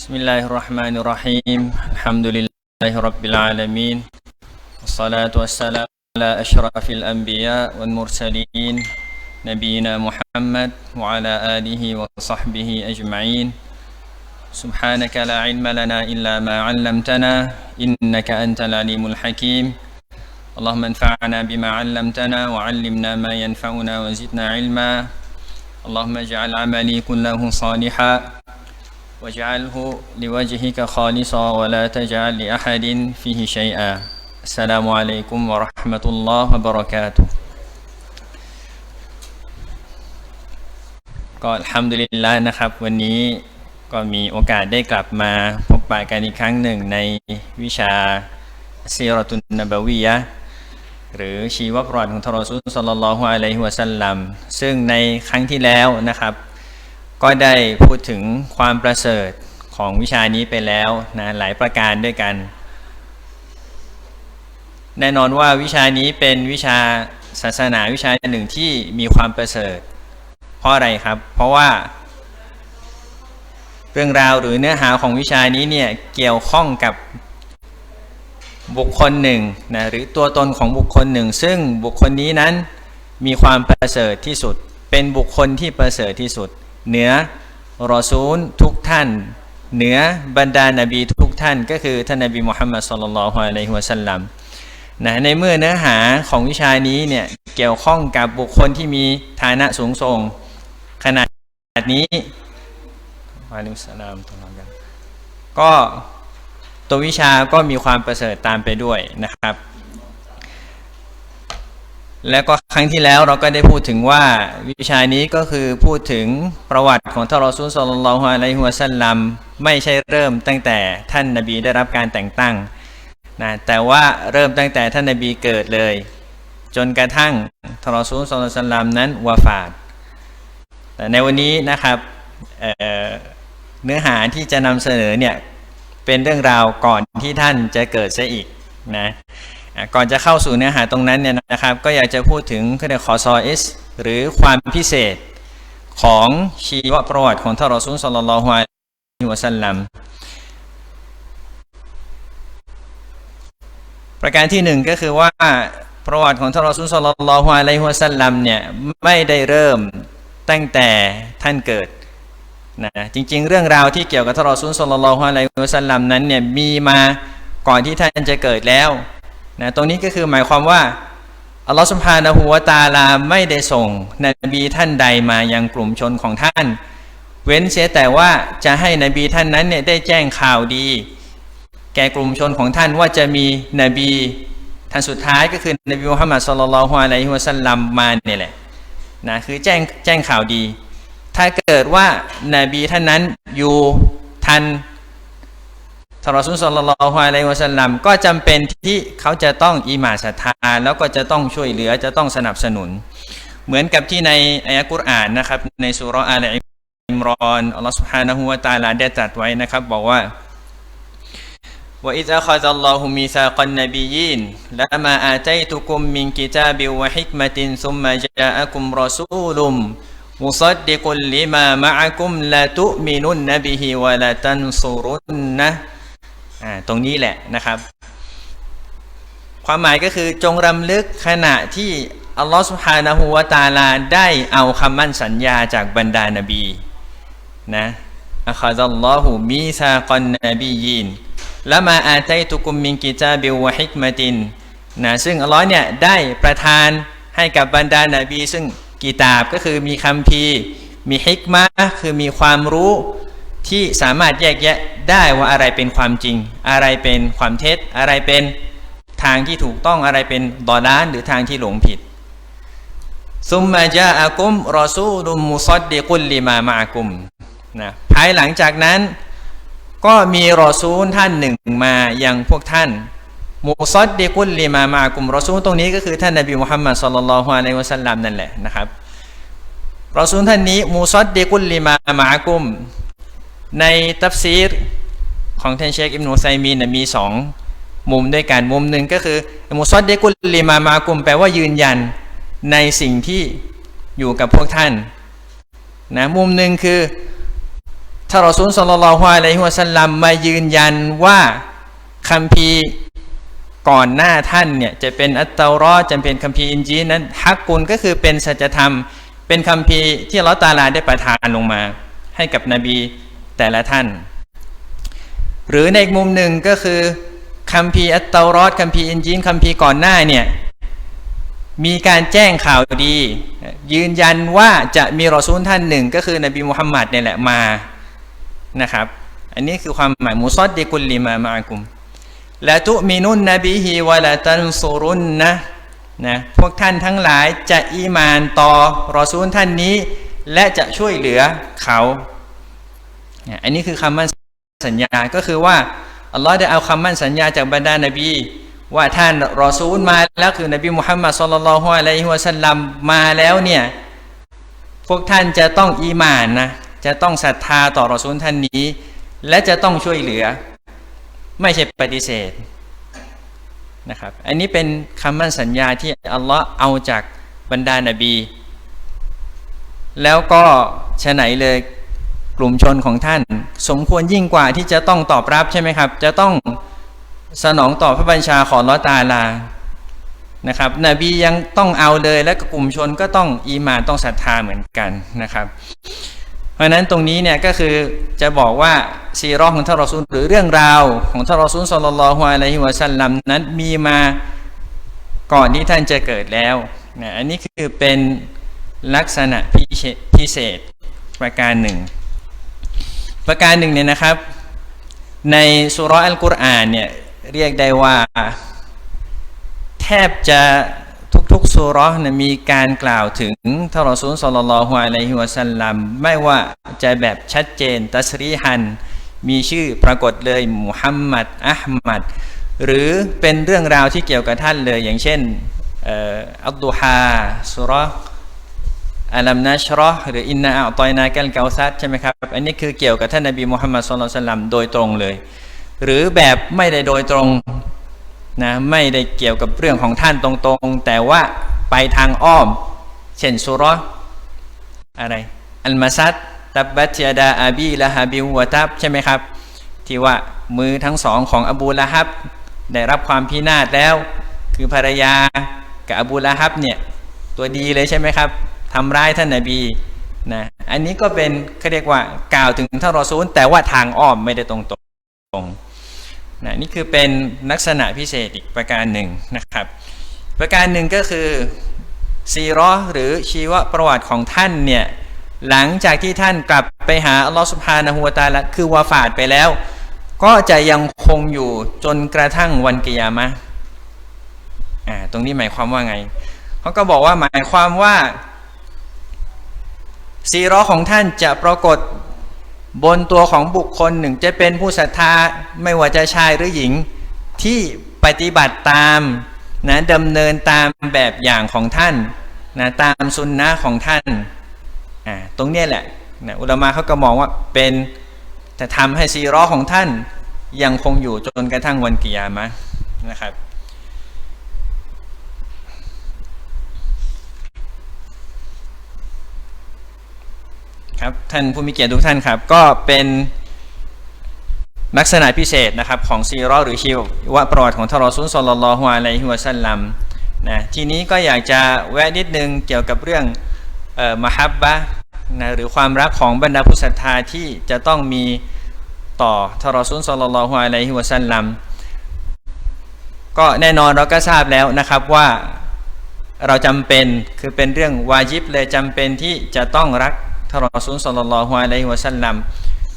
بسم الله الرحمن الرحيم الحمد لله رب العالمين والصلاة والسلام على أشرف الأنبياء والمرسلين نبينا محمد وعلى آله وصحبه أجمعين سبحانك لا علم لنا إلا ما علمتنا إنك أنت العليم الحكيم اللهم انفعنا بما علمتنا وعلمنا ما ينفعنا وزدنا علما اللهم اجعل عملي كله صالحا واجعله لوجهك خالصا ولا تجعل لأحد فيه شيئا السلام عليكم ورحمة الله وبركاته ก็อัลฮัมดุลิลละนะครับ วันนี้ก็มีโอกาสได้กลับมาพบปะกันอีกครั้งหนึ่งในวิชาซีรอตุนนบวียะห์หรือชีวประวัติของทารอซุลสัลลัลลอฮุอะลัยฮิวะสัลลัมซึ่งในครั้งที่แล้วนะครับ ก็ได้พูดถึงความประเสริฐของวิชานี้ไปแล้วนะหลายประการด้วยกัน แน่นอนว่าวิชานี้เป็นวิชาศาสนาวิชาหนึ่งที่มีความประเสริฐ เพราะอะไรครับ เพราะว่า เรื่องราวหรือเนื้อหาของวิชานี้เนี่ยเกี่ยวข้องกับบุคคลหนึ่งนะหรือตัวตนของบุคคลหนึ่ง ซึ่งบุคคลนี้นั้นมีความประเสริฐที่สุด เป็นบุคคลที่ประเสริฐที่สุด เหนือรอซูลทุกท่าน เหนือบรรดานาบีทุกท่าน ก็คือท่านนบีมุฮัมมัดสุลลัลฮุอะลัยฮิวะสัลลัมนะในเมื่อเนื้อหาของวิชานี้เนี่ยเกี่ยวข้องกับบุคคลที่มีฐานะสูงส่งขนาดนี้วะอะลัยกุมสลามตุลลอฮ์กันก็ตัววิชาก็มีความประเสริฐตามไปด้วยนะครับ แล้วก็ครั้งที่แล้วเราก็ได้พูดถึงว่าวิชานี้ก็คือพูดถึงประวัติของท่านรอซูลสัลลัลลอฮุอะลัยฮิวะสัลลัมไม่ใช่เริ่มตั้งแต่ท่านนบีได้รับการแต่งตั้งนะแต่ว่าเริ่มตั้งแต่ท่านนบีเกิดเลย จนกระทั่งท่านรอซูลสัลลอฮุอะลัยฮุสซัลลัมนั้นวาฟาดแต่ในวันนี้นะครับเเนื้อหาที่จะนำเสนอเนี่ยเป็นเรื่องราวก่อนที่ท่านจะเกิดซะอีกนะ ก่อนจะเข้าสู่เนื้อหาตรงนั้นเนี่ยนะครับ ก็อยากจะพูดถึงคือขอซอเอสหรือความพิเศษของชีวประวัติของท่านรอซูลสลลัลลอฮุอะลัยฮิวะสัลลัมประการที่หนึ่งก็คือว่าประวัติของท่านรอซูลสลลัลลอฮุอะลัยฮิวะสัลลัมเนี่ยไม่ได้เริ่มตั้งแต่ท่านเกิดนะจริง ๆ เรื่องราวที่เกี่ยวกับท่านรอซูลสลลัลลอฮุอะลัยฮิวะสัลลัมนั้นเนี่ยมีมาก่อนที่ท่านจะเกิดแล้ว นะตรงนี้ก็คือหมายความว่าอัลลอฮฺสุบฮานะฮูวะตาลาไม่ได้ส่งนบีท่านใดมายังกลุ่มชนของท่าน เว้นเสียแต่ว่าจะให้นบีท่านนั้นเนี่ยได้แจ้งข่าวดี แก่กลุ่มชนของท่านว่าจะมีนบีท่านสุดท้ายก็คือนบีมุฮัมมัดสุลลัลลอฮุอะลัยฮิวะสัลลัมมาเนี่ยแหละนะคือแจ้งแจ้งข่าวดี ถ้าเกิดว่านาบีท่านนั้นอยู่ทัน ท่านรอสุลสัลลัลฮุอะลัยวะสัลลัมก็จำเป็นที่เขาจะต้องอิมาศรัทธาแล้วก็จะต้องช่วยเหลือจะต้องสนับสนุน เหมือนกับที่ในอายะกุรอานนะครับในสุรอาลัยอิมรอนอัลลอฮฺ سبحانه และ تعالى ได้ตรัสไว้นะครับบอกว่าว่าอิจาคาซัลลอฮุมิซากันนบียินละมาอาตัยตุคุมมินกิตาบิวะฮิกมะตินซุมมาจาอะคุมรอซูลุมมุซัดดิกุลลิมามะอะคุมาตรงนี้แหละนะครับ ความหมายก็คือจงรำลึกขณะที่อัลลอฮฺสุฮานะฮูวาตาลาได้เอาคำมั่นสัญญาจากบรรดานบีนะอัคซัลลอฮุมีซากันนบียินและมาอาตัยตุกุมมินกิจาบิวะฮิกมะตินนะซึ่งอัลลอฮ์เนี่ยได้ประทานให้กับบรรดานาบี ซึ่งกีตาบก็คือมีคำพีมีฮิกมะคือมีความรู้ ที่สามารถแยกแยะได้ว่าอะไรเป็นความจริง อะไรเป็นความเท็จ อะไรเป็นทางที่ถูกต้องอะไรเป็นดอดานหรือทางที่หลงผิดซุมมาจาอากุมรอซูลุมมุซัดดิกุลลิมามากุมนะภายหลังจากนั้นก็มีรอซูลท่านหนึ่งมาอย่างพวกท่านมุซัดดิกุลลิมามากุมรอซูลตรงนี้ก็คือท่านนบีมุฮัมมัดสุลลัลลอฮุอะลัยฮิวะสัลลัมนั่นแหละนะครับรอซูลท่านนี้มุซัดดิกุลลิมามากุม ในตัฟซีรของท่านเชคอิบนุไซมีนมีสองมุมด้วยกันมุมหนึ่งก็คือมุซัดเดกุลลิมามากุมแปลว่ายืนยันในสิ่งที่อยู่กับพวกท่านนะมุมหนึ่งคือถ้ารอซูลสัลลลฮุอะลัยฮิวะสัลลัมมายืนยันว่าคัมภีร์ก่อนหน้าท่านเนี่ยจะเป็นอัตตารอจะเป็นคัมภีร์อินจีนั้นฮักกุลก็คือเป็นสัจธรรม เป็นคัมภีร์ที่ลอตาลาได้ประทานลงมา ให้กับนบี แต่ละท่าน หรือในอีกมุมหนึ่งก็คือคัมภีร์อัตตารอดคัมภีร์อินจีลคัมภีร์ก่อนหน้าเนี่ยมีการแจ้งข่าวดี ยืนยันว่าจะมีรอซูลท่านหนึ่งก็คือนบีมุฮัมมัดเนี่ยแหละมานะครับ อันนี้คือความหมายมุซอดดิกุลลิมามากุมละตุมินุนนบีฮีวะละตันซุรุนนะนะพวกท่านทั้งหลายจะอีมานต่อรอซูลท่านนี้ และจะช่วยเหลือเขา อันนี้คือคำมั่นสัญญา ก็คือว่าอัลลอฮ์ได้เอาคำมั่นสัญญาจากบรรดานบี ว่าท่านรอซูลมาแล้วคือนบีมุฮัมมัดสุลลัลฮุอะลัยฮิวะสัลลัมมาแล้วเนี่ยพวกท่านจะต้องอีมานนะจะต้องศรัทธาต่อรอซูลท่านนี้ และจะต้องช่วยเหลือ ไม่ใช่ปฏิเสธนะครับอันนี้เป็นคำมั่นสัญญาที่อัลลอฮ์เอาจากบรรดานบี แล้วก็ฉะไหนเลย กลุ่มชนของท่าน สมควรยิ่งกว่าที่จะต้องตอบรับใช่ไหมครับ จะต้องสนองต่อพระบัญชาของลอตาลานะครับนบียังต้องเอาเลยและกลุ่มชนก็ต้องอีมานต้องศรัทธาเหมือนกันนะครับ เพราะนั้นตรงนี้เนี่ยก็คือจะบอกว่าซีรอของท่านรอซูลหรือเรื่องราวของท่านรอซูลสุลลัลฮุอะลัยฮิวะสัลลัมนั้นมีมาก่อนที่ท่านจะเกิดแล้วนะอันนี้คือเป็นลักษณะพิเศษประการหนึ่ง ประการหนึ่งเนี่ยนะครับ ในสุรอัลกุรอานเนี่ยเรียกได้ว่า แทบจะทุกๆสุรนะมีการกล่าวถึงทรอซูลสัลลฮุอะลัยฮิวะสัลลัมไม่ว่าจะแบบชัดเจน ตัสรีฮัน มีชื่อปรากฏเลยมุฮัมมัดอัลมัดหรือเป็นเรื่องราวที่เกี่ยวกับท่านเลย อย่างเช่นอัลดุฮาสุร อัลัมนัชรอหรืออินนาอัลตอยนากัลเกาซัดใช่ไหมครับ อันนี้คือเกี่ยวกับท่านนบีมุฮัมมัดสุลตัลลัมโดยตรงเลย หรือแบบไม่ได้โดยตรงนะไม่ได้เกี่ยวกับเรื่องของท่านตรงๆ แต่ว่าไปทางอ้อม เช่นสุรอะไร อัลมาซัดตับบัตยาดาอาบีละฮาบิวะตับใช่ไหมครับ ที่ว่ามือทั้งสองของอบูละฮับ ได้รับความพินาศแล้ว คือภรรยากับอบูละฮับเนี่ยตัวดีเลยใช่ไหมครับ ทำร้ายท่านนาบีนะอันนี้ก็เป็นเขาเรียกว่ากล่าวถึงท่านรอซูล แต่ว่าทางอ้อมไม่ได้ตรงตรงนะนี่คือเป็นลักษณะพิเศษอีกประการหนึ่งนะครับ ประการหนึ่งก็คือซีรอหรือชีวประวัติของท่านเนี่ยหลังจากที่ท่านกลับไปหาอัลลอฮฺสุบฮานะฮูวาตาละคือวาฟาดไปแล้ว ก็จะยังคงอยู่จนกระทั่งวันกิยามะอ่าตรงนี้หมายความว่าไงเขาก็บอกว่าหมายความว่า ซีรอของท่านจะปรากฏบนตัวของบุคคลหนึ่งจะเป็นผู้ศรัทธาไม่ว่าจะชายหรือหญิงที่ปฏิบัติตามนะดำเนินตามแบบอย่างของท่านนะตามสุนนะของท่านอ่าตรงนี้แหละนะอุลามะเขาก็มองว่าเป็นแต่ทำให้ซีรอของท่านยังคงอยู่จนกระทั่งวันกิยามะนะครับ ครับท่านผู้มีเกียรติทุกท่านครับ ก็เป็นลักษณะพิเศษนะครับของซีรอหรือชีวประวัติของทารอซุนสลลลลอฮุอะลัยฮิวะสัลลัมนะทีนี้ก็อยากจะแวะนิดนึงเกี่ยวกับเรื่องออมฮับบะนะหรือความรักของบรรดาผู้ศรัทธาที่จะต้องมีต่อทารอซุนสลลลลอฮุอะลัยฮิวะสัลลัมก็แน่นอนเราก็ทราบแล้วนะครับว่าเราจำเป็นคือเป็นเรื่องวาจิบเลยจำเป็นที่จะต้องรัก ท่านรอซูลสัลลัลลอฮุอะลัยฮิวะสัลลัม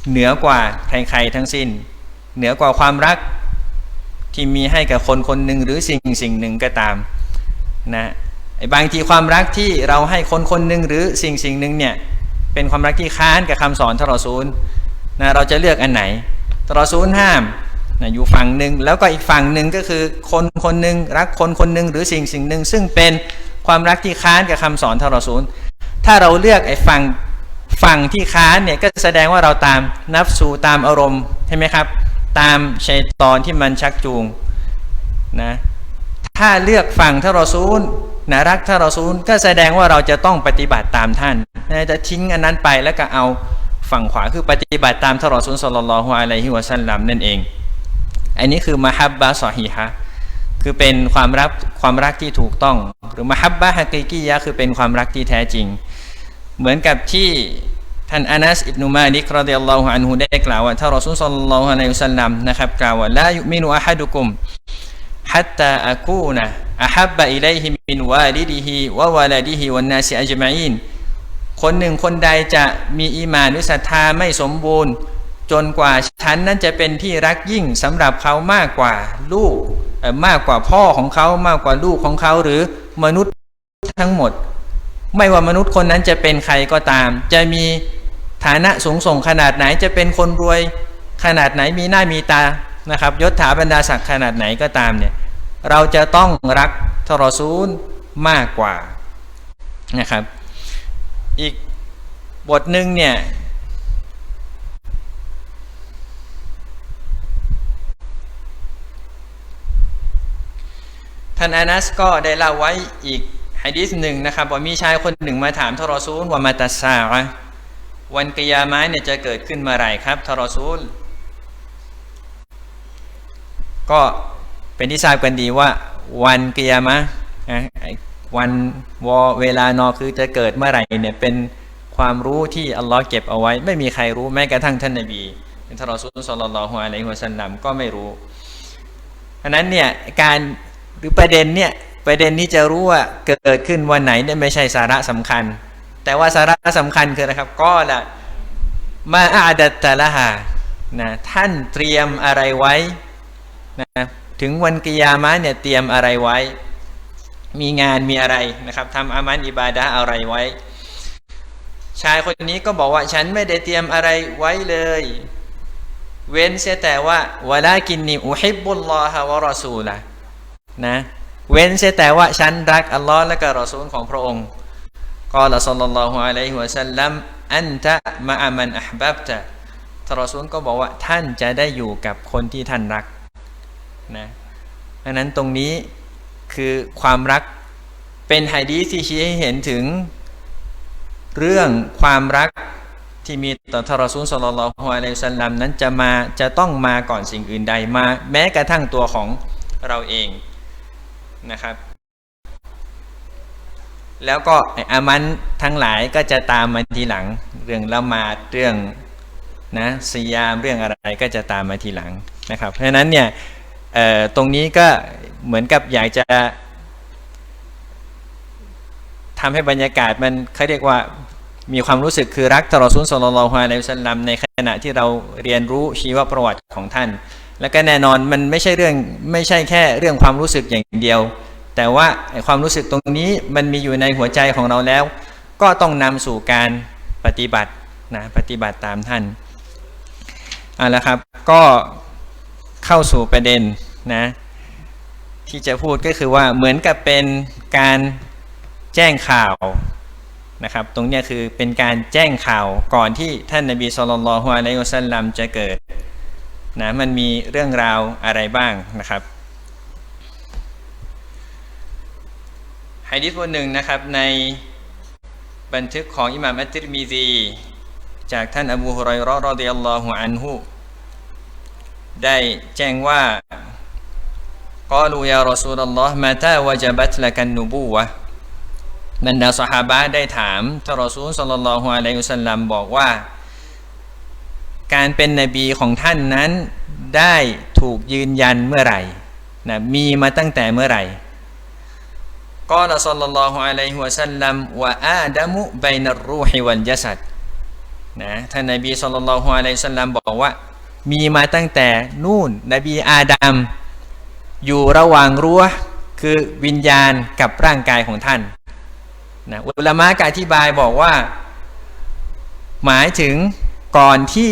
เหนือกว่าใครๆทั้งสิ้น เหนือกว่าความรักที่มีให้กับคนคนหนึ่งหรือสิ่งสิ่งหนึ่งก็ตามนะบางทีความรักที่เราให้คนคนหนึ่งหรือสิ่งสิ่งหนึ่งเนี่ยเป็นความรักที่ค้านกับคำสอนทรอซูลนะเราจะเลือกอันไหนทรอซูลห้ามนะอยู่ฝั่งหนึ่งแล้วก็อีกฝั่งหนึ่งก็คือคนคนหนึ่งรักคนคนหนึ่งหรือสิ่งสิ่งหนึ่งซึ่งเป็นความรักที่ค้านกับคำสอนทรอซูลถ้าเราเลือกไอ้ฝั่ง ฝั่งที่ค้านเนี่ยก็แสดงว่าเราตามนับสูตามอารมณ์ใช่ไหมครับ ตามชัยตอนที่มันชักจูงนะถ้าเลือกฝั่งท่ารอซูลนะรักท่ารอซูลก็แสดงว่าเราจะต้องปฏิบัติตามท่านนะจะทิ้งอันนั้นไปแล้วก็เอาฝั่งขวาคือปฏิบัติตามทารอซูลสลลลฮุอะลัยฮิวะสัลลัมนั่นเอง อันนี้คือมฮับบะซอฮีฮะคือเป็นความรักความรักที่ถูกต้อง หรือมฮับบะฮะกีกียะคือเป็นความรักที่แท้จริง เหมือนกับที่ท่านอานัสอิบนุมาลิกรดิยัลลอฮุอันฮุได้กล่าวว่าท่านรอซูลสัลลัลลอฮุอะลัยฮิวสัลลัมนะครับกล่าวว่าลายุมินุอะฮัดุกุมฮัตตาอาคูนะอะฮับบะอิเลฮิมินวาลิดิฮิวะวาลาดิฮิวันนาซิอัจมาอินคนหนึ่งคนใดจะมีอีมานหรือศรัทธาไม่สมบูรณ์ จนกว่าฉันนั้นจะเป็นที่รักยิ่งสำหรับเขามากกว่าลูกมากกว่าพ่อของเขามากกว่าลูกของเขาหรือมนุษย์ทั้งหมด ไม่ว่ามนุษย์คนนั้นจะเป็นใครก็ตาม จะมีฐานะสูงส่งขนาดไหนจะเป็นคนรวยขนาดไหนมีหน้ามีตานะครับยศถาบรรดาศักดิ์ขนาดไหนก็ตามเนี่ยเราจะต้องรักทรซูลมากกว่านะครับ อีกบทหนึ่งเนี่ยท่านอานัสก็ได้เล่าไว้อีก ฮะดีษหนึ่งนะครับว่ามีชายคนหนึ่งมาถามทรอซูลว่ามาตัสซาะวันกิยามะเนี่ยจะเกิดขึ้นเมื่อไหร่ครับทรอซูล ก็เป็นที่ทราบกันดีว่า วันกิยามะนะวันวอเวลานอคือจะเกิดเมื่อไหร่เนี่ยเป็นความรู้ที่อัลลอฮ์เก็บเอาไว้ ไม่มีใครรู้แม้กระทั่งท่านนบีท่านรอซูลสลลลอฮุอะลัยฮิวะสัลลัมก็ไม่รู้เพราะนั้นเนี่ยการหรือประเด็นเนี่ย ประเด็นที่จะรู้ว่าเกิดขึ้นวันไหนเนี่ยไม่ใช่สาระสำคัญ แต่ว่าสาระสำคัญคือนะครับ ก็ละมาอาดัตตะละหานะท่านเตรียมอะไรไว้นะถึงวันกิยามะเนี่ยเตรียมอะไรไว้ มีงานมีอะไรนะครับทำอามันอิบาดะอะไรไว้ ชายคนนี้ก็บอกว่าฉันไม่ได้เตรียมอะไรไว้เลย เว้นเสียแต่ว่าวลากินนีอุฮิบบุลลอฮะวะรอซูละนะ เว้นเสียแต่ว่าฉันรักอัลลอฮ์และก็รอซูลของพระองค์กล่าวสัลลัลลอฮุอะลัยฮิวะสัลลัมอันตะมะอามันอัฮบับตะทรอซูลก็บอกว่าท่านจะได้อยู่กับคนที่ท่านรักนะดังนั้นตรงนี้คือความรักเป็นไฮดีที่ชี้ให้เห็นถึงเรื่องความรักที่มีต่อทรอซูลสัลลัลลอฮุอะลัยฮิวะสัลลัมนั้นจะมาจะต้องมาก่อนสิ่งอื่นใดมา แม้กระทั่งตัวของเราเอง นะครับ แล้วก็อามันทั้งหลายก็จะตามมาทีหลัง เรื่องละมาดเรื่องนะสยามเรื่องอะไรก็จะตามมาทีหลังนะครับ เพราะฉะนั้นเนี่ยตรงนี้ก็เหมือนกับอยากจะทำให้บรรยากาศมันเขาเรียกว่ามีความรู้สึกคือรักตลอดสุนทรลลอฮุอะลัยฮิวะสัลลัมในขณะที่เราเรียนรู้ชีวประวัติของท่าน แล้วก็แน่นอนมันไม่ใช่เรื่องไม่ใช่แค่เรื่องความรู้สึกอย่างเดียว แต่ว่าความรู้สึกตรงนี้มันมีอยู่ในหัวใจของเราแล้ว ก็ต้องนำสู่การปฏิบัตินะปฏิบัติตามท่านเอาละครับก็เข้าสู่ประเด็นนะที่จะพูดก็คือว่าเหมือนกับเป็นการแจ้งข่าวนะครับตรงนี้คือเป็นการแจ้งข่าวก่อนที่ท่านนบีสุลต่านละฮ์อะลัยฮิวะสัลลัมจะเกิด นะมันมีเรื่องราวอะไรบ้างนะครับไฮดิษบทหนึ่งนะครับในบันทึกของอิหม่ามอัตติรมีซีจากท่านอบูฮุไรเราะห์รอฎิยัลลอฮุอันฮุได้แจ้งว่ากอลูยารอซูลลอฮ์มาตาวจบัตละกันนูบูวะบรรดาสหาบะได้ถามท่านรอซูลสัลลัลลอฮุอะลัยฮิวสัลลัมบอกว่า การเป็นนบีของท่านนั้นได้ถูกยืนยันเมื่อไหร่นะมีมาตั้งแต่เมื่อไหร่กอลสัลลัลลอฮุอะลัยฮิวะสัลลัมวะอาดัมุบนัรรูฮิวัลจัสัดนะท่านนบีสัลลัลลอฮุอะลัยฮิวะสัลลัมบอกว่า มีมาตั้งแต่นู่น นบีอาดัมอยู่ระหว่างรั้วคือวิญญาณกับร่างกายของท่านนะอุลามะกอธิบายบอกว่า หมายถึงก่อนที่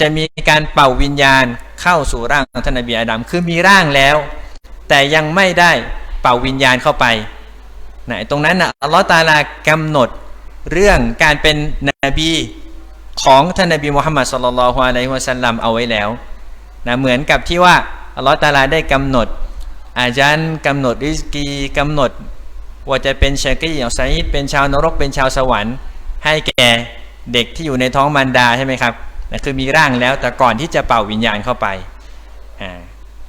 จะมีการเป่าวิญญาณเข้าสู่ร่างของท่านนบีอาดัมคือมีร่างแล้ว แต่ยังไม่ได้เป่าวิญญาณเข้าไปนะตรงนั้นนะอัลลอฮฺตาลากำหนดเรื่องการเป็นนบีของท่านนบีมุฮัมมัดสุลลัลฮุอะลัยฮิวะสัลลัมเอาไว้แล้วนะเหมือนกับที่ว่าอัลลอฮฺตาลาได้กำหนด อาจารย์กำหนดริสกีกำหนด ว่าจะเป็นชากีอย่างไซด์เป็นชาวนรกเป็นชาวสวรรค์ ให้แก่เด็กที่อยู่ในท้องมารดาใช่ไหมครับ คือมีร่างแล้วแต่ก่อนที่จะเป่าวิญญาณเข้าไปอ่า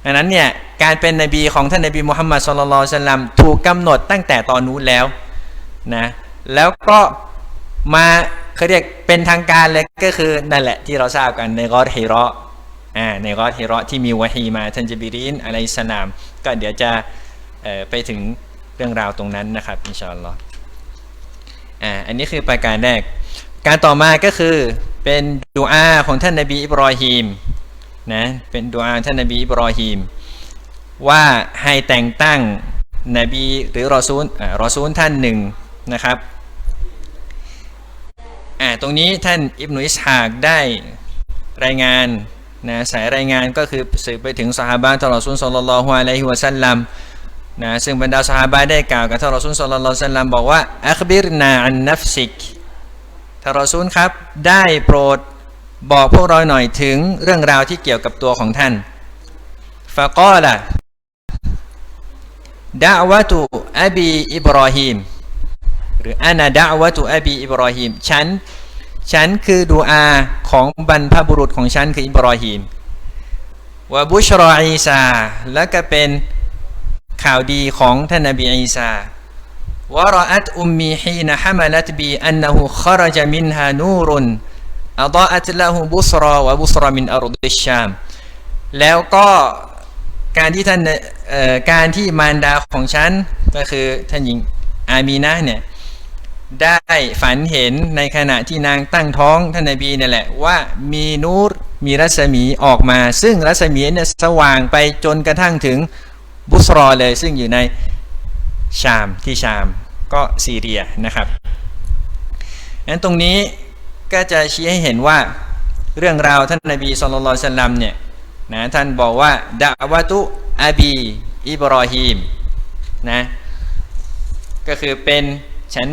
ดังนั้นเนี่ยการเป็นนบีของท่านนบีมุฮัมมัดสุลลัลสลัมถูกกำหนดตั้งแต่ตอนนู้นแล้วนะแล้วก็มาเขาเรียกเป็นทางการเลยก็คือนั่นแหละที่เราทราบกันในกอดฮิเราะห์อ่าในกอดฮิเราะที่มีวะฮีมาท่านจบิรินอะลัยฮิสสลาม ก็เดี๋ยวจะไปถึงเรื่องราวตรงนั้นนะครับอินชาอัลลอฮ์อ่าอันนี้คือประการแรก การต่อมาก็คือ เป็นดูอาของท่านนบีอิบรอฮีมนะเป็นดูอาท่านนบีอิบรอฮีมว่าให้แต่งตั้งนบีหรือรอซูลอ่ารอซูลท่านหนึ่งนะครับอ่าตรงนี้ท่านอิบนุอิสฮากได้รายงานนะสายรายงานก็คือสืบไปถึงสหายท่านรอซูลสัลลัลลอฮุอะลัยฮิวะสัลลัมนะซึ่งบรรดาสหายได้กล่าวกับท่านรอซูลสัลลัลลอฮุอะลัยฮิวะสัลลัมบอกว่าอัคบิรนาอันนัฟซิก ท่ารอซูลครับ ได้โปรดบอกพวกเราหน่อยถึงเรื่องราวที่เกี่ยวกับตัวของท่านฟะกอละดะวะตุอับีอิบรอฮีมหรืออานาดะวะตุอับีอิบรอฮีมฉันฉันคือดูอาของบรรพบุรุษของฉันคืออิบรอฮีมวะบุชรออีซาและก็เป็นข่าวดีของท่านนบีอีซา ورأت أمي حين حملت بي أنه خرج منها نور أضاءت له بصرى وبصرى من أرض الشام แล้วก็การที่ท่านเอ่อการที่มารดาของฉันก็คือท่านหญิงอามีนะเนี่ยได้ฝันเห็นในขณะที่นางตั้งท้องท่านนบีเนี่ยแหละว่ามีนูรมีรัศมีออกมา ซึ่งรัศมีเนี่ยสว่างไปจนกระทั่งถึงบุสรอเลย ซึ่งอยู่ใน ชามที่ชามก็ซีเรียนะครับงั้นตรงนี้ก็จะชี้ให้เห็นว่าเรื่องราวท่านนบีสุลต่านสัลลัมเนี่ยนะท่านบอกว่าดะวะตุอาบีอิบรอฮีมนะก็คือเป็นฉัน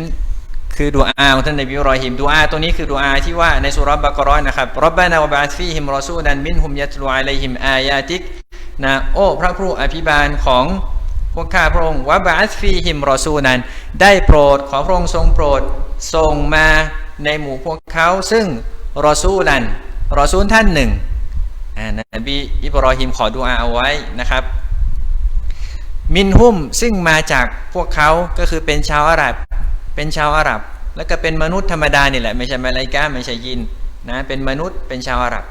คือดูอาของท่านนบีอิบรอฮีมดูอาตัวนี้คือดูอาที่ว่าในสุรบะกรอนนะครับรับบานาวบะอัตฟีฮิมรอซูดันมินฮุมยัตลูอะลัยฮิมอายาติกนะโอ้พระผู้อภิบาลของ พวกข้าพระองค์วะบะอัสฟีฮิมรอซูนันได้โปรดขอพระองค์ทรงโปรดส่งมาในหมู่พวกเขาซึ่งรอซูลันรอซูลท่านหนึ่งอานบีอิบรอฮิมขอดูอาเอาไว้นะครับ มินฮุมซึ่งมาจากพวกเขาก็คือเป็นชาวอาหรับ เป็นชาวอาหรับ แล้วก็เป็นมนุษย์ธรรมดานี่แหละไม่ใช่มาลายกาไม่ใช่ยินนะเป็นมนุษย์เป็นชาวอาหรับ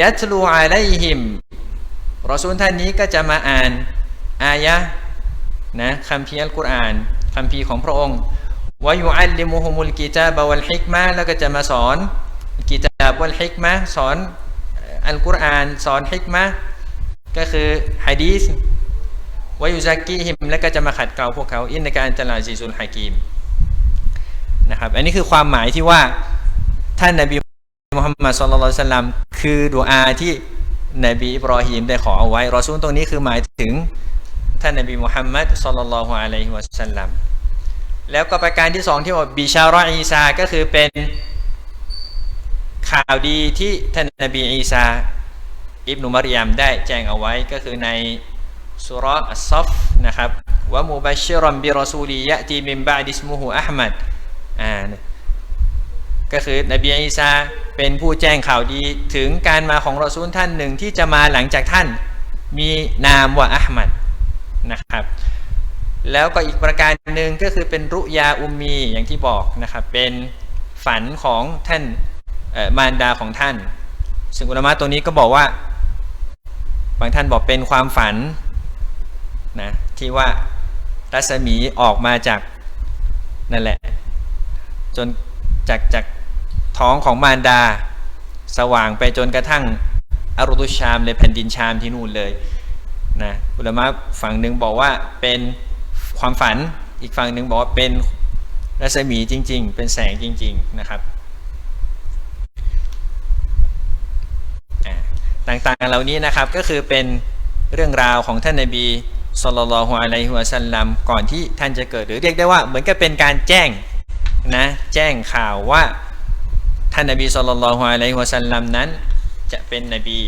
ยัตลูอะลัยฮิมรอซูลท่านนี้ก็จะมาอ่าน อายะนะคำพีอัลกุรอานคำพีของพระองค์วายุอัลลิมุฮุมุลกิตาบวัลฮิกมะแล้วก็จะมาสอนกิตาบวัลฮิกมะสอนอัลกุรอานสอนฮิกมะก็คือฮะดีษวายุซักกีฮิมแล้วก็จะมาขัดเกลาพวกเขาอินในการตลาซีซุลฮากีมนะครับอันนี้คือความหมายที่ว่าท่านนบีมุฮัมมัดสุลลัลสลัมคือดูอาที่นบีอิบรอฮีมได้ขอเอาไว้รอซูลตรงนี้คือหมายถึง ท่านนบีมุฮัมมัดสุลลัลลอฮุอะลัยฮิวะสัลลัมแล้วก็ประการที่สองที่ว่าบิชารออีซาก็คือเป็นข่าวดีที่ท่านนบีอีซาอิบนุมารยามได้แจ้งเอาไว้ก็คือในสุรอัสซอฟนะครับว่ามุบัชชิรัมบิรอซูลียะตีมินบะดิสมุฮูอะห์มัดอ่าก็คือนบีอีซาเป็นผู้แจ้งข่าวดีถึงการมาของรอซูลท่านหนึ่งที่จะมาหลังจากท่านมีนามว่าอะห์มัด นะครับแล้วก็อีกประการหนึ่งก็คือเป็นรุยาอุมีอย่างที่บอกนะครับเป็นฝันของท่านมารดาของท่าน ซึ่งอุลมะตัวนี้ก็บอกว่า บางท่านบอกเป็นความฝันนะที่ว่ารัศมีออกมาจากนั่นแหละ จนจากจากท้องของมารดา สว่างไปจนกระทั่งอารุตุชามเลยแผ่นดินชามที่นู่นเลย นะอุลามะฝั่งหนึ่งบอกว่าเป็นความฝันอีกฝั่งหนึ่งบอกว่าเป็นรัศมีจริง ๆ เป็นแสงจริง ๆนะครับต่างๆเหล่านี้นะครับก็คือเป็นเรื่องราวของท่านนบีสุลต่านฮุอะลัยฮิวะสัลลัมก่อนที่ท่านจะเกิดหรือเรียกได้ว่าเหมือนกับเป็นการแจ้งนะแจ้งข่าวว่าท่านนบีสุลต่านฮุอะลัยฮิวะสัลลัมนั้นจะเป็นนบี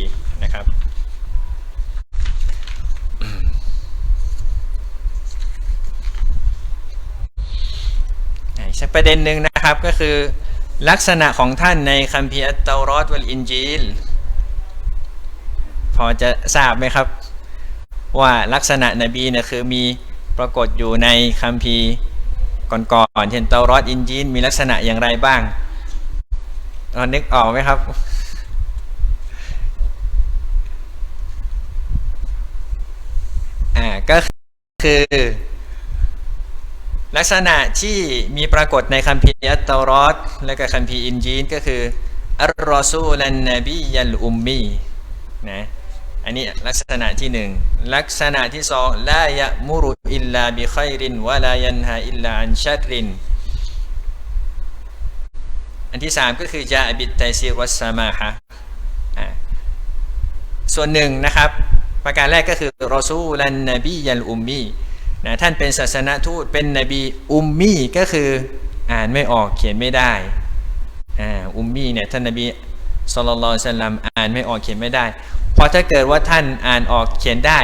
นะครับ สักประเด็นหนึ่งนะครับก็คือ ลักษณะของท่านในคัมภีร์อัตเตารอดวัลอินจีล พอจะทราบไหมครับ ว่าลักษณะนบีเนี่ยคือมีปรากฏอยู่ในคัมภีร์ก่อนๆเช่นเตารอดอินจีลมีลักษณะอย่างไรบ้างตอนนึกออกไหมครับ อ่าก็คือ ลักษณะที่มีปรากฏในคัมภีร์อัตตารอดและก็คัมภีร์อินจีนก็คืออัลรอซูลันนบียัลอุมมีนะอันนี้ลักษณะที่หนึ่งลักษณะที่สองลายะมุรุอิลลาบิขัยรินวะลายันฮาอิลลาอันชัดริน อันที่สามก็คือจาบิตไตซีวัสมาฮะส่วนหนึ่งนะครับ ประการแรกก็คือรอซูลันนบียัลอุมมี นะท่านเป็นศาสนทูตเป็นนบีอุมมี่ก็คืออ่านไม่ออกเขียนไม่ได้อ่าอุมมี่เนี่ยท่านนบีสุลต่านสัลลัมอ่านไม่ออกเขียนไม่ได้เพราะถ้าเกิดว่าท่านอ่านออกเขียนได้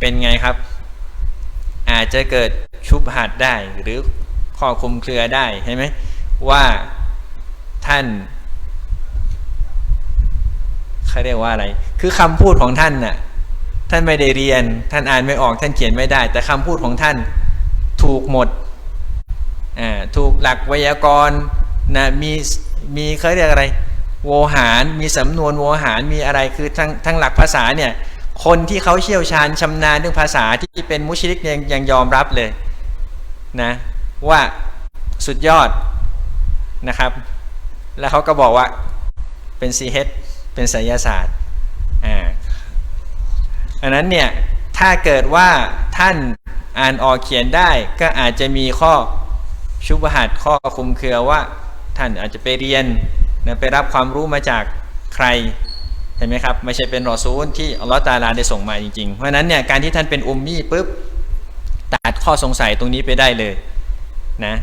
เป็นไงครับ อาจจะเกิดชุบหัดได้หรือข้อคุมเครือได้ใช่ไหมว่าท่านเขาเรียกว่าอะไร คือคำพูดของท่านน่ะ ท่านไม่ได้เรียน ท่านอ่านไม่ออก ท่านเขียนไม่ได้ แต่คำพูดของท่านถูกหมดอ่าถูกหลักไวยากรณ์นะ มี มีเขาเรียกอะไร โวหาร มีสำนวนโวหาร มีอะไร คือทั้งทั้งหลักภาษาเนี่ย คนที่เขาเชี่ยวชาญชำนาญเรื่องภาษาที่เป็นมุชริกยังยังยอมรับเลยนะว่าสุดยอดนะครับ แล้วเขาก็บอกว่าเป็นซีเฮดเป็นไสยศาสตร์ อ่า อันนั้นเนี่ยถ้าเกิดว่าท่านอ่านออกเขียนได้ก็อาจจะมีข้อชุบหัดข้อคุมเครือว่า ท่านอาจจะไปเรียนนะไปรับความรู้มาจากใครเห็นไหมครับไม่ใช่เป็นรอซูลที่อัลลอฮฺตาลาได้ส่งมาจริงๆ เพราะนั้นเนี่ยการที่ท่านเป็นอุมมี่ปุ๊บตัดข้อสงสัยตรงนี้ไปได้เลยนะ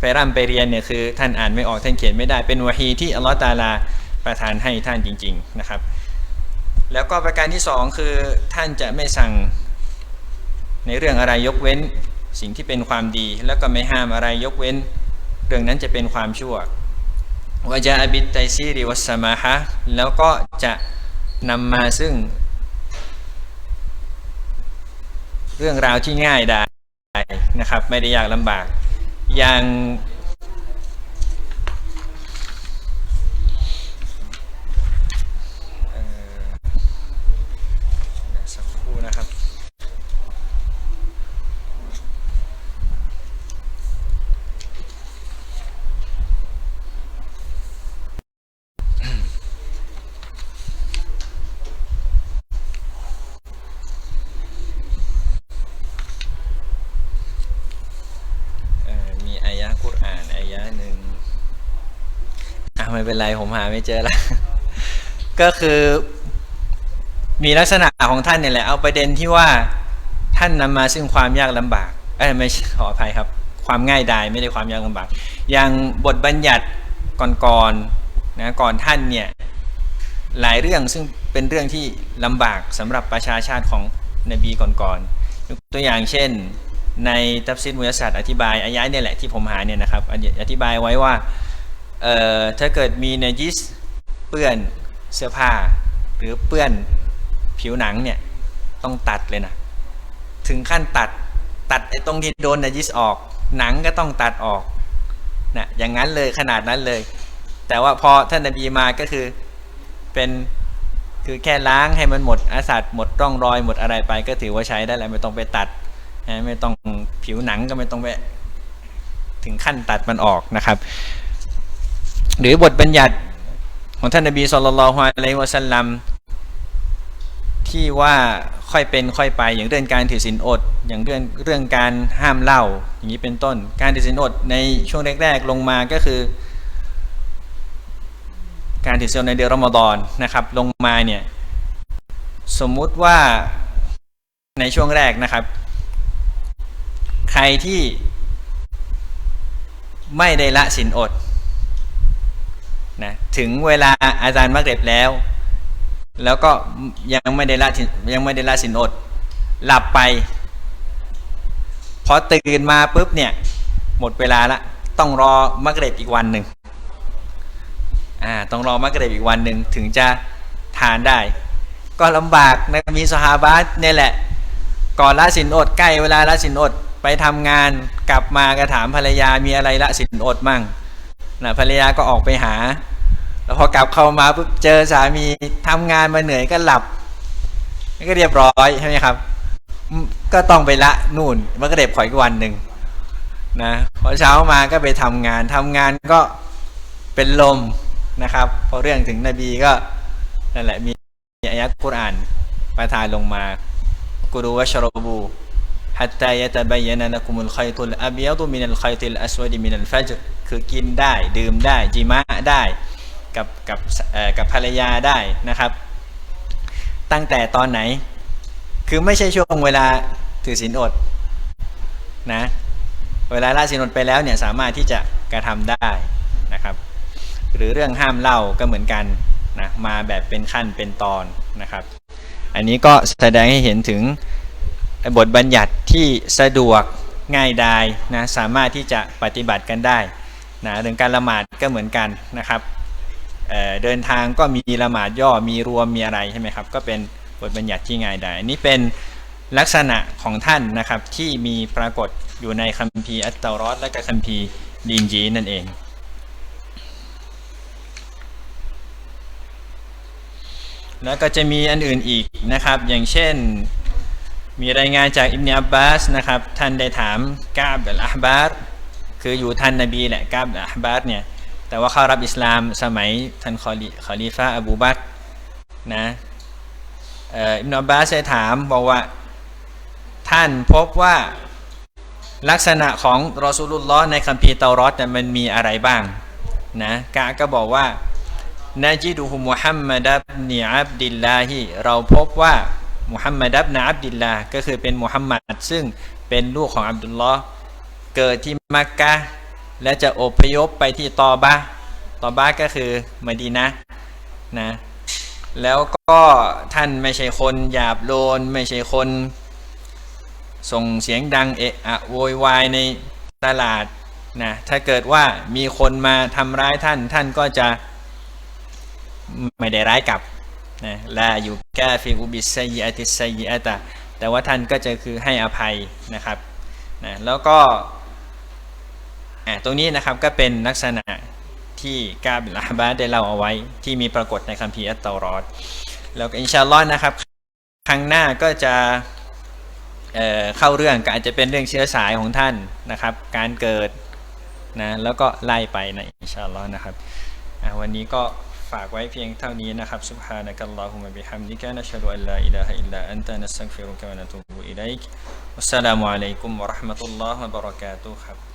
ไปร่ำไปเรียนเนี่ยคือท่านอ่านไม่ออกท่านเขียนไม่ได้เป็นวะฮีที่อัลลอฮฺตาลาประทานให้ท่านจริง ๆนะครับ แล้วก็ประการที่สองคือท่านจะไม่สั่งในเรื่องอะไรยกเว้น สิ่งที่เป็นความดี แล้วก็ไม่ห้ามอะไรยกเว้น เรื่องนั้นจะเป็นความชั่ววะจาบิตไตซีริวัสมาฮะแล้วก็จะนำมาซึ่ง เรื่องราวที่ง่ายได้นะครับ ไม่ได้ยากลำบาก อย่างสักครู่นะครับ เอ่อมีอายะกุรอานอายะหนึ่งอะไม่ เป็นไรผมหาไม่เจอละก็คือมีลักษณะของท่านเนี่ยแหละ เอาประเด็นที่ว่าท่านนำมาซึ่งความยากลำบากเอ้ยไม่ขออภัยครับ ความง่ายดายไม่ได้ความยากลำบาก อย่างบทบัญญัติก่อนๆนะก่อนท่านเนี่ยหลายเรื่องซึ่งเป็นเรื่องที่ลำบากสำหรับประชาชาติของนบีก่อนๆยกตัวอย่างเช่น ในตัฟซิดมุยศาสตร์อธิบายอายะเนี่ยแหละที่ผมหาเนี่ยนะครับ อธิบายไว้ว่า เอ่อถ้าเกิดมีเนจิสเปื้อนเสื้อผ้า หรือเปื้อนผิวหนังเนี่ยต้องตัดเลยนะ ถึงขั้นตัดตัดไอ้ตรงที่โดนเนจิสออก หนังก็ต้องตัดออกนะอย่างนั้นเลยขนาดนั้นเลย แต่ว่าพอท่านนบีมาก็คือเป็นคือแค่ล้างให้มันหมดอาสัตหมดร่องรอยหมดอะไรไป ก็ถือว่าใช้ได้แล้วไม่ต้องไปตัดไม่ต้องผิวหนังก็ไม่ต้องไปถึงขั้นตัดมันออกนะครับ หรือบทบัญญัติของท่านนบีสุลต่านละฮ์อะลัยฮิวะสัลลัมที่ว่าค่อยเป็นค่อยไปอย่างเรื่องการถือศีลอด อย่างเรื่องเรื่องการห้ามเหล้าอย่างนี้เป็นต้น การถือศีลอดในช่วงแรก ๆ ลงมาก็คือ การถือศีลในเดือนรอมฎอนนะครับ ลงมาเนี่ยสมมุติว่าในช่วงแรกนะครับ ใครที่ไม่ได้ละสินอด นะถึงเวลาอาจารย์มักเร็บแล้ว แล้วก็ยังไม่ได้ละยังไม่ได้ละสินอด หลับไป พอตื่นมาปุ๊บเนี่ย หมดเวลาละต้องรอมักเร็บอีกวันหนึ่งอ่าต้องรอมักเรบอีกวันหนึ่งถึงจะทานได้ ก็ลำบากนะมีสหาบาสเนี่ยแหละ ก่อนละสินอดใกล้เวลาละสินอดไปทำงานกลับมาก็ถามภรรยามีอะไรละสินอดมั่ง นะภรรยาก็ออกไปหา แล้วพอกลับเข้ามาปุ๊บเจอสามีทำงานมาเหนื่อยก็หลับก็เรียบร้อยใช่ไหมครับ ก็ต้องไปละนู่นมันก็เด็บขอยอีกวันหนึ่งนะพอเช้ามาก็ไปทำงานทำงานก็เป็นลมนะครับพอเรื่องถึงนบีก็นั่นแหละมีอายะกุรอานประทานลงมากุรูวะชรบู حتى يتبين لكم الخيط الأبيض من الخيط الأسود من الفجر คือกินได้ดื่มได้จิมะได้กับกับเอ่อกับภรรยาได้นะครับ ตั้งแต่ตอนไหน คือไม่ใช่ช่วงเวลาถือศีลอดนะ เวลาละศีลอดไปแล้วเนี่ยสามารถที่จะกระทำได้นะครับ หรือเรื่องห้ามเหล้าก็เหมือนกันนะมาแบบเป็นขั้นเป็นตอนนะครับ อันนี้ก็แสดงให้เห็นถึง บทบัญญัติที่สะดวกง่ายดายนะสามารถที่จะปฏิบัติกันได้นะเรื่องการละหมาดก็เหมือนกันนะครับเเดินทางก็มีละหมาดย่อมีรวมมีอะไรใช่ไหมครับก็เป็นบทบัญญัติที่ง่ายดายอันนี้เป็นลักษณะของท่านนะครับที่มีปรากฏอยู่ในคัมภีร์อัตเตารอดและก็คัมภีร์ลินจีนั่นเองแล้วก็จะมีอันอื่นอีกนะครับ อย่างเช่น มีรายงานจากอิบเนอับบาสนะครับท่านได้ถามกาบอัลอาฮบาร์คืออยู่ท่านนบีแหละกาบอัลอาฮบาร์เนี่ยแต่ว่าเข้ารับอิสลามสมัยท่านคอลีคอลีฟาอบูบักนะอิบเนอับบาสได้ถามบอกว่าท่านพบว่าลักษณะของรอซูลุลลอฮ์ในคัมภีร์เตารอดเนี่ยมันมีอะไรบ้างนะกะก็บอกว่านาจิดุฮุมุฮัมมัดบนีอับดิลลาฮิเราพบว่า มุฮัมมัดบนอับดิลลาก็คือเป็นมุฮัมมัดซึ่งเป็นลูกของอับดุลลอฮ์เกิดที่มักกะและจะอพยพไปที่ตอบะตอบะก็คือมดีนะนะแล้วก็ท่านไม่ใช่คนหยาบโลนไม่ใช่คนส่งเสียงดังเอะอะโวยวายในตลาดนะถ้าเกิดว่ามีคนมาทำร้ายท่านท่านก็จะไม่ได้ร้ายกลับ นะลาอยู่แก้ฟิอุบิสยอติสยอตะแต่ว่าท่านก็จะคือให้อภัยนะครับนะแล้วก็ตรงนี้นะครับก็เป็นลักษณะที่กาบิลาบาได้เล่าเอาไว้ที่มีปรากฏในคัมภีร์อัตตารอดแล้วก็อินชาลอฮ์นะครับ ครั้งหน้าก็จะเเข้าเรื่องก็อาจจะเป็นเรื่องเชื้อสายของท่านนะครับ การเกิดนะแล้วก็ไล่ไปนะอินชาลอฮ์นะครับวันนี้ก็ ฝากไว้เพียงเท่านี้นะครับ سبحانك اللهم بحمدك نشهد أن لا إله إلا أنت نستغفرك ونتوب إليك والسلام عليكم ورحمة الله وبركاته ครับ